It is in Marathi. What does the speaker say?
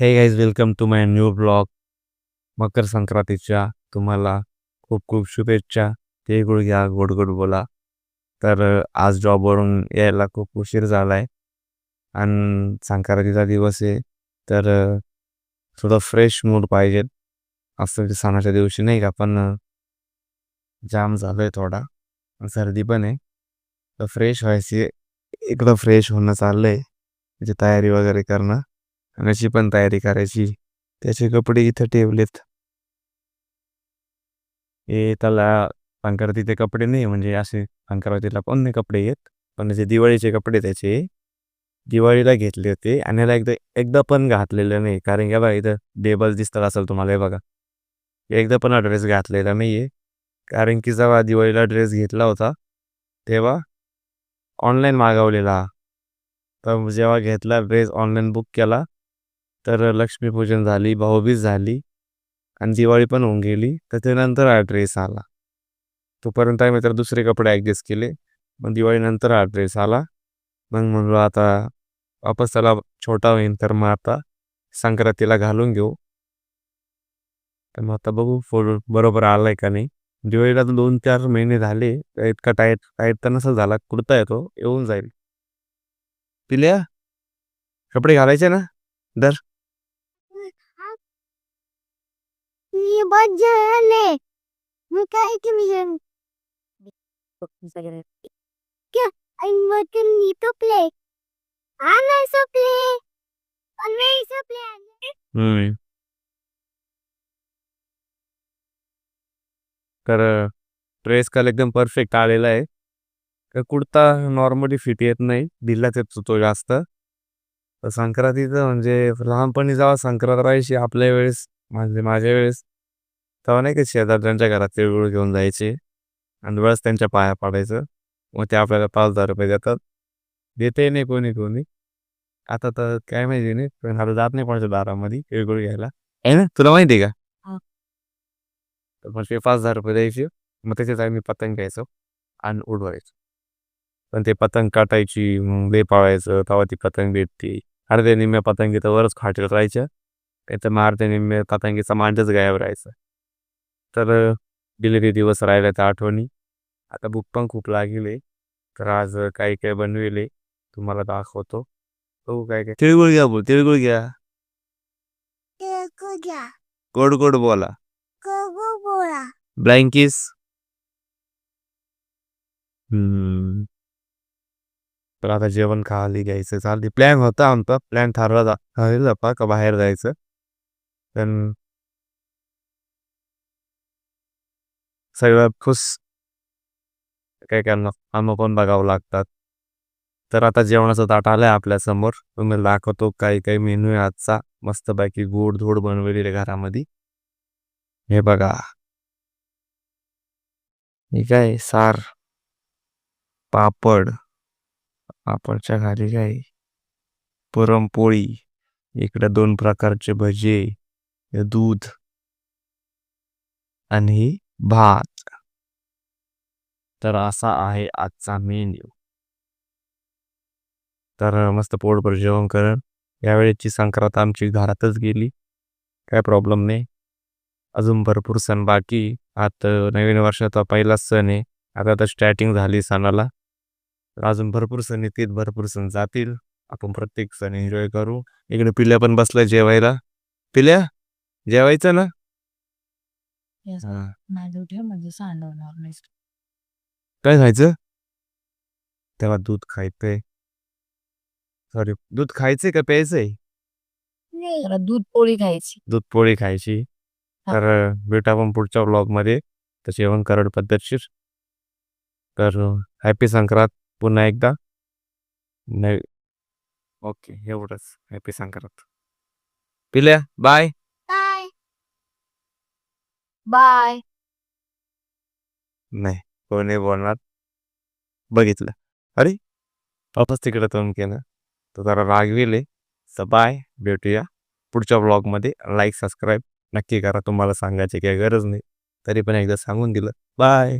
Hey guys welcome to my new blog Makar संक्रांतीच्या तुम्हाला खूप खूप शुभेच्छा. ते गुड घ्या गोड गोड बोला. तर आज जॉबवरून यायला खूप उशीर झाला आहे आणि संक्रांतीचा दिवस आहे. तर थोडं फ्रेश मूड पाहिजे. असं सणाच्या दिवशी नाही का पण जाम झालो आहे थोडा. सर्दी पण आहे. तर फ्रेश व्हायची. इकडं फ्रेश होणं चाललं आहे म्हणजे तयारी वगैरे करणं. अशी पण तयारी करायची. त्याचे कपडे इथं ठेवलेत. हे त्याला संक्रांतीचे कपडे नाही म्हणजे असे संक्रांतीला पण नाही कपडे येत पण जे दिवाळीचे कपडे त्याचे दिवाळीला घेतले होते आणि याला एकदा एकदा पण घातलेलं नाही. कारण की बघा इथं डेबल दिसतात असेल तुम्हाला हे बघा. एकदा पण हा ड्रेस घातलेला नाही आहे. कारण की जेव्हा दिवाळीला ड्रेस घेतला होता तेव्हा ऑनलाईन मागवलेला. तर जेव्हा घेतला ड्रेस ऑनलाईन बुक केला तर लक्ष्मीपूजन झाली भाऊबीज झाली आणि दिवाळी पण होऊन गेली. तर त्यानंतर हा ड्रेस आला. तोपर्यंत आम्ही तर दुसरे कपडे ॲडजस्ट केले. मग दिवाळीनंतर हा ड्रेस आला. मग म्हणलो आता वापस त्याला छोटा होईन तर मग आता संक्रांतीला घालून घेऊ. तर मग आता बघू फोटो बरोबर आलाय का नाही. दिवाळीला तर दोन चार महिने झाले. तर इतका टाईट टाईट तर नसा झाला. कुर्ता येतो येऊन जाईल. पिल्या? कपडे घालायचे ना? दर मी बजाले मी काय? केलं क्या आई मटन नी तो प्ले आना सो प्ले सो प्ले तर ड्रेस काल एकदम परफेक्ट आलेला आहे. तर कुर्ता नॉर्मली फिट येत नाही. ढिलाच येतो तो जास्त. तर संक्रांतीचं म्हणजे लहानपणी जेव्हा संक्रांत राहायची आपल्या वेळेस म्हणजे माझ्या वेळेस तेव्हा नाही का शेजारच्यांच्या घरात तिळगुळ घेऊन जायचे आणि वेळेस त्यांच्या पाया पाडायचं. मग ते आपल्याला पाच हजार रुपये देतात. देते नाही कोणी कोणी. आता तर काय माहिती नाही पण आता जात नाही कोणाच्या दारामध्ये तिळगुळ घ्यायला. आहे ना? तुला माहिती आहे का. तर मग ते पाच हजार रुपये द्यायचे. मग त्याच्यात आम्ही पतंग घ्यायचो आणि उडवायचो. पण ते पतंग काटायची मग ले पावायचं तेव्हा ती पतंग भेटते. अर्ध्या निम्म्या पतंगी तर वरच खाटेल राहायच्या. त्याचं मग अर्ध्या निम्म्या पतंगीचा मांडच गायब राहायचा. तर डिलिव्हरी दिवस राहिला त्या आठवणी. आता भूक पण खूप लागली. तर आज काही काही बनविले तुम्हाला दाखवतो. हो काय काय. तिळगुळ घ्या बोल तिळगुळ घ्या. को क्या गोड गोड बोला. बोला. ब्लँकिस हम्म. तर आता जेवण खाली घ्यायचं. चालते प्लॅन होता आमचा. प्लॅन ठरला जा का बाहेर जायचं. पण सगळं खुश. काय करणार कामं पण बघावं लागतात. तर आता जेवणाचं ताट आलंय आपल्यासमोर तुम्ही दाखवतो काही काही मेनू आहे आजचा. मस्तपैकी गोड धोड बनवलेले घरामध्ये. हे बघा. हे काय सार. पापड. पापडच्या खाली काय पुरणपोळी. इकडे दोन प्रकारचे भजे. दूध. आणि भात. तर असा आहे आजचा मेन्यू. तर मस्त पोटभर जेवण करण. यावेळेची संक्रांत आमची घरातच गेली. काय प्रॉब्लेम नाही. अजून भरपूर सण बाकी. आता नवीन वर्षाचा पहिलाच सण आहे. आता तर स्टार्टिंग झाली सणाला. तर अजून भरपूर सण येतील भरपूर सण जातील. आपण प्रत्येक सण एन्जॉय करू. इकडे पिल्या पण बसला जेवायला. पिल्या? जेवायचं ना? हा. माझं ठेव म्हणजे सांडवणार नाही काय खायचं? तेव्हा दूध खायचंय. सॉरी दूध खायचंय का प्यायचंय? नाही दूध पोळी खायची. दूध पोळी खायची. तर भेटा आपण पुढच्या व्लॉगमध्ये तर जेवण करड पद्धतशीर. तर हॅपी संक्रांत पुन्हा एकदा. नाही. ओके एवढंच. हॅपी संक्रांत. पिल्या बाय बाय. नाही कोणी बोलणार? बघितलं. अरे वापस तिकडे तोंड केलं. तर जरा रागविले तर बाय भेटूया. पुढच्या ब्लॉगमध्ये. लाईक सबस्क्राईब नक्की करा. तुम्हाला सांगायची काही गरज नाही. तरी पण एकदा सांगून दिलं. बाय.